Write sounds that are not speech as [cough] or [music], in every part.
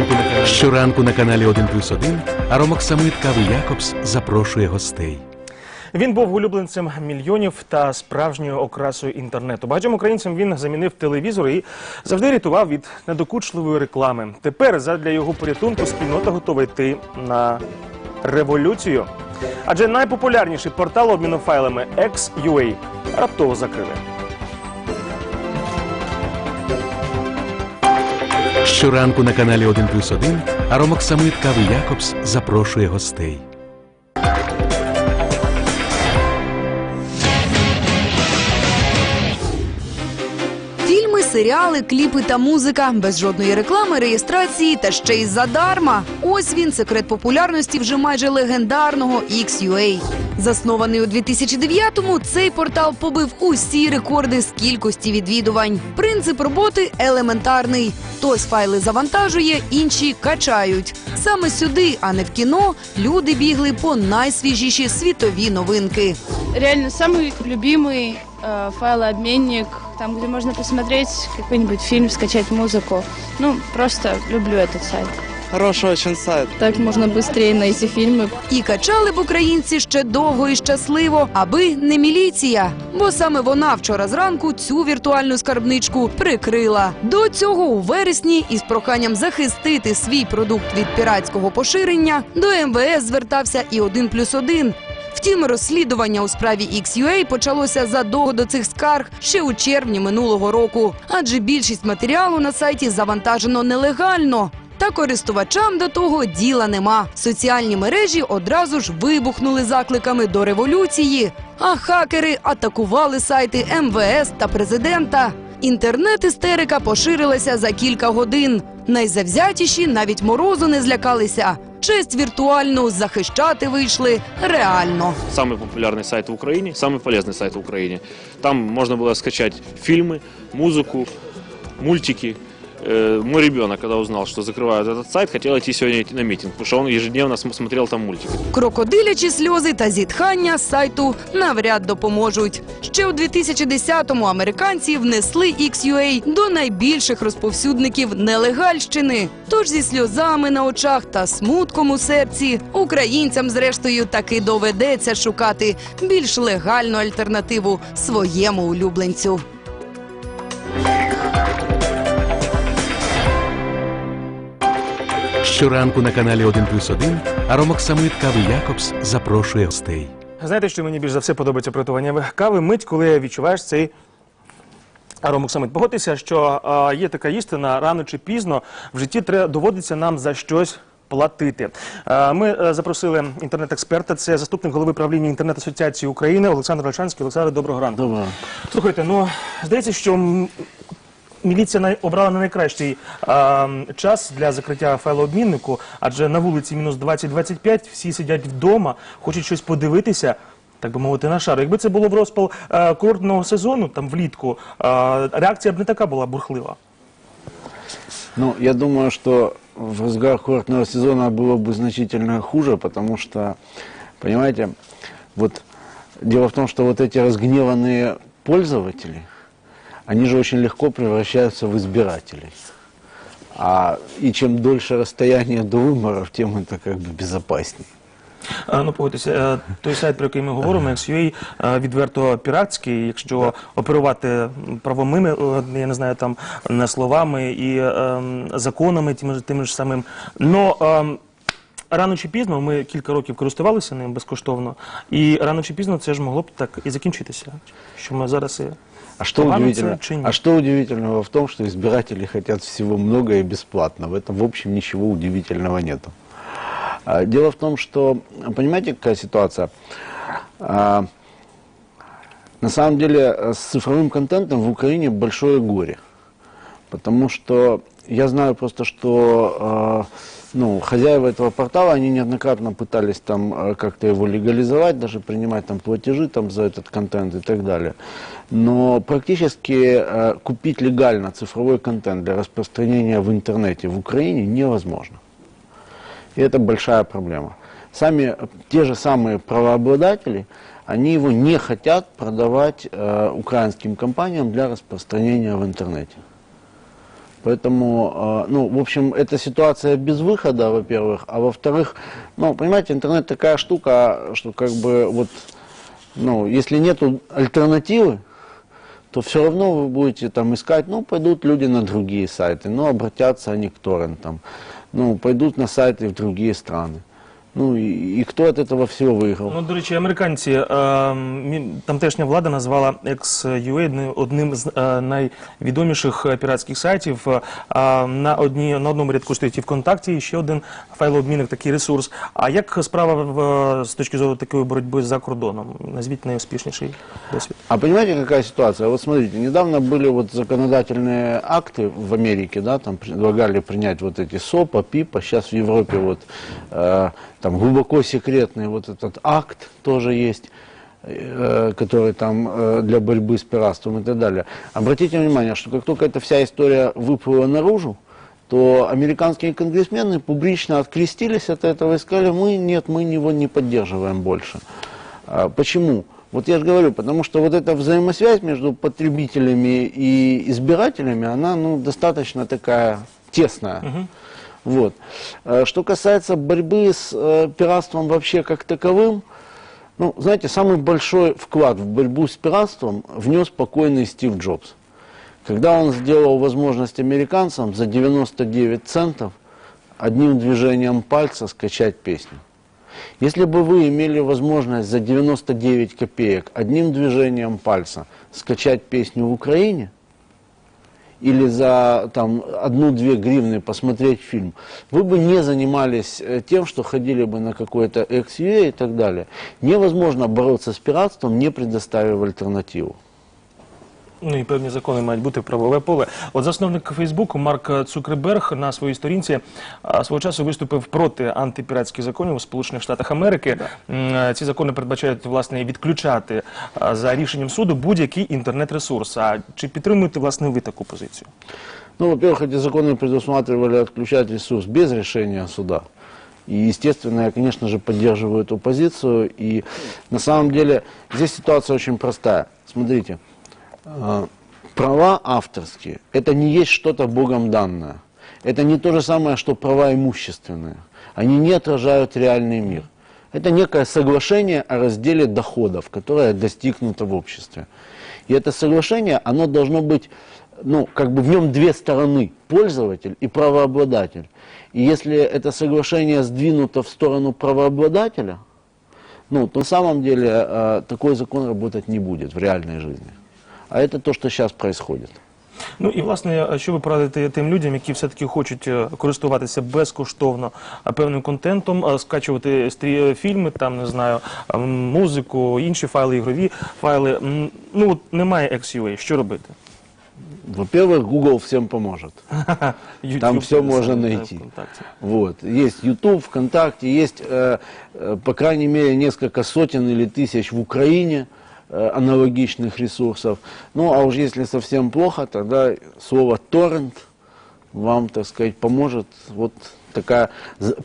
Щоранку на каналі, щоранку на каналі 1 плюс 1 Аромок Самит Кави Якобс запрошує гостей. Він був улюбленцем мільйонів та справжньою окрасою інтернету. Багатьом українцям він замінив телевізор і завжди рятував від недокучливої реклами. Тепер задля його порятунку спільнота готова йти на революцію. Адже найпопулярніший портал обміну файлами XUA раптово закрили. Щоранку на каналі 1 плюс 1 Аромок Самит Кави Якобс запрошує гостей. серіали, кліпи та музика без жодної реклами, реєстрації та ще й задарма. Ось він секрет популярності вже майже легендарного XUA. Заснований у 2009-му, цей портал побив усі рекорди з кількості відвідувань. Принцип роботи елементарний. Хтось файли завантажує, інші качають. Саме сюди, а не в кіно, люди бігли по найсвіжіші світові новинки. реально самый любимый э, файлообменник, там, где можно посмотреть какой-нибудь фильм, скачать музыку. Ну, просто люблю этот сайт. Хороший очень сайт. Так можно быстрее найти фильмы. І качали б українці ще довго і щасливо, аби не міліція. Бо саме вона вчора зранку цю віртуальну скарбничку прикрила. До цього у вересні із проханням захистити свій продукт від піратського поширення до МВС звертався і один плюс один. Втім, розслідування у справі XUA почалося задовго до цих скарг ще у червні минулого року, адже більшість матеріалу на сайті завантажено нелегально. Та користувачам до того діла нема. Соціальні мережі одразу ж вибухнули закликами до революції. А хакери атакували сайти МВС та президента. Інтернет-істерика поширилася за кілька годин. Найзавзятіші навіть морозу не злякалися Честь віртуальну захищати вийшли реально. Самый популярный сайт в Украине, самый полезный сайт в Украине. Там можно было скачать фильмы, музыку, мультики. Э, Мой ребенок, когда узнал, что закрывают этот сайт, хотел идти сегодня идти на митинг, потому что он ежедневно см- смотрел там мультики. Крокодилячі сльози та зітхання сайту навряд допоможуть. Ще у 2010-му американці внесли XUA до найбільших розповсюдників нелегальщини. Тож зі сльозами на очах та смутком у серці українцям, зрештою, таки доведеться шукати більш легальну альтернативу своєму улюбленцю. Щоранку на каналі 1 плюс 1 Аромок Самит Кави Якобс запрошує гостей. Знаєте, що мені більш за все подобається приготування кави? Мить, коли відчуваєш цей аромок самит. Погодьтеся, що е, є така істина, рано чи пізно в житті треба, доводиться нам за щось платити. Ми е, запросили інтернет-експерта, це заступник голови правління інтернет-асоціації України Олександр Ольшанський. Олександр, доброго ранку. Доброго. Слухайте, ну здається, що міліція най- обрала не найкращий а, час для закриття файлообміннику, адже на вулиці мінус 20-25, всі сидять вдома, хочуть щось подивитися. Так би мовити, на шару. Якби це було в розпал е, курортного сезону, там влітку, е, реакція б не така була бурхлива. Ну, я думаю, что в разгар курортного сезона было бы значительно хуже, потому что, понимаете, вот дело в том, что вот эти разгневанные пользователи, они же очень легко превращаются в избирателей. А, и чем дольше расстояние до выборов, тем это как бы безопаснее. Е, Ну, погодьтеся, е, той сайт, про який ми говоримо, XUA, е, відверто піратський. Якщо оперувати правомими, е, я не знаю, там не словами і е, м, законами, тими ж тими ж самим. Но ем, рано чи пізно ми кілька років користувалися ним безкоштовно, і рано чи пізно це ж могло б так і закінчитися. Що ми зараз і А что, Погано удивительно, це чи ні? а что удивительного в том, что избиратели хотят всего много и бесплатно? В этом, в общем, ничего удивительного нету. А, Дело в том, что, понимаете, какая ситуация? А, На самом деле э, с цифровым контентом в Украине большое горе. Потому что я знаю просто, что э, ну, хозяева этого портала, они неоднократно пытались там э, как-то его легализовать, даже принимать там платежи там, за этот контент и так далее. Но практически э, купить легально цифровой контент для распространения в интернете в Украине невозможно. И это большая проблема. Сами, э, те же самые правообладатели, они его не хотят продавать э, украинским компаниям для распространения в интернете. Поэтому, э, ну, в общем, эта ситуация без выхода, во-первых, а во-вторых, ну, понимаете, интернет такая штука, что как бы вот, ну, если нету альтернативы, то все равно вы будете там искать, ну, пойдут люди на другие сайты, ну, обратятся они к торрентам, ну, пойдут на сайты в другие страны. Ну, и, и кто от этого всего выиграл? Ну, до речі, американці, е, мі- тамтешня влада назвала XUA одним з е, найвідоміших е, піратських сайтів. Е, а на, одні, на одному рядку стоїть і ВКонтакті, і ще один файлообмінник, такий ресурс. А як справа в, з точки зору такої боротьби за кордоном? Назвіть найуспішніший досвід. А понимаете, какая ситуация? Вот смотрите, недавно были вот законодательные акты в Америке, да, там предлагали принять вот эти СОПа, ПИПа, сейчас в Европе вот э, там глубоко секретный вот этот акт тоже есть, э, который там э, для борьбы с пиратством и так далее. Обратите внимание, что как только эта вся история выплыла наружу, то американские конгрессмены публично открестились от этого и сказали, мы нет, мы его не поддерживаем больше. А, Почему? Вот я же говорю, потому что вот эта взаимосвязь между потребителями и избирателями, она ну, достаточно такая тесная. Вот. Э, Что касается борьбы с э, пиратством вообще как таковым, ну, знаете, самый большой вклад в борьбу с пиратством внес покойный Стив Джобс. Когда он сделал возможность американцам за 99 центов одним движением пальца скачать песню. Если бы вы имели возможность за 99 копеек одним движением пальца скачать песню в Украине, или за там одну-две гривны посмотреть фильм, вы бы не занимались э, тем, что ходили бы на какой-то XUA и так далее. Невозможно бороться с пиратством, не предоставив альтернативу. Ну і певні закони мають бути в правове поле. От засновник Фейсбуку Марк Цукерберг на своїй сторінці а, свого часу виступив проти антипіратських законів у Сполучених Штатах Америки. М, е, Ці закони передбачають власне відключати а, за рішенням суду будь-який інтернет-ресурс. А чи підтримуєте власне ви таку позицію? Ну, во-первых, эти законы предусматривали отключать ресурс без решения суда. И, естественно, я, конечно же, поддерживаю эту позицию. И на самом деле здесь ситуация очень простая. Смотрите, э, Права авторские – это не есть что-то Богом данное. Это не то же самое, что права имущественные. Они не отражают реальный мир. Это некое соглашение о разделе доходов, которое достигнуто в обществе. И это соглашение, оно должно быть, ну, как бы в нем две стороны, пользователь и правообладатель. И если это соглашение сдвинуто в сторону правообладателя, ну, то на самом деле э, такой закон работать не будет в реальной жизни. А это то, что сейчас происходит. Ну і власне, а що ви порадите тим людям, які все-таки хочуть е, користуватися безкоштовно а, певним контентом, а, скачувати стрі- фільми, там не знаю, а, м, музику, інші файли, ігрові файли. М, Ну от немає XUA, що робити? Во-первых, Google всем поможет. [laughs] YouTube, Там все те можно саме, найти. ВКонтакті. Вот. Есть YouTube, ВКонтакте, есть, э, э, по крайней мере, несколько сотен или тысяч в Украине э, Аналогичных ресурсов. Ну, а уж если совсем плохо, тогда слово торрент вам, так сказать, поможет. Вот такая...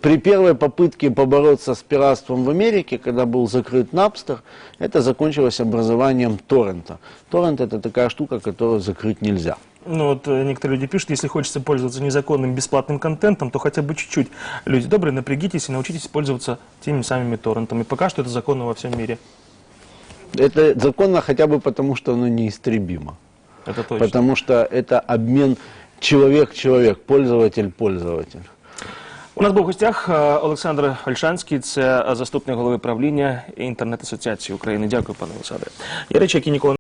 При первой попытке побороться с пиратством в Америке, когда был закрыт Napster, это закончилось образованием торрента. Торрент это такая штука, которую закрыть нельзя. Ну вот э, некоторые люди пишут, если хочется пользоваться незаконным бесплатным контентом, то хотя бы чуть-чуть. Люди добрые, напрягитесь и научитесь пользоваться теми самыми торрентами. Пока что это законно во всем мире. Это законно хотя бы потому, что оно неистребимо. Это точно. Потому что это обмен человек-человек, пользователь-пользователь. У нас був в гостях е, Олександр Ольшанський, це е, заступник голови правління інтернет-асоціації України. Дякую, пане Олександре. Є речі, які ніколи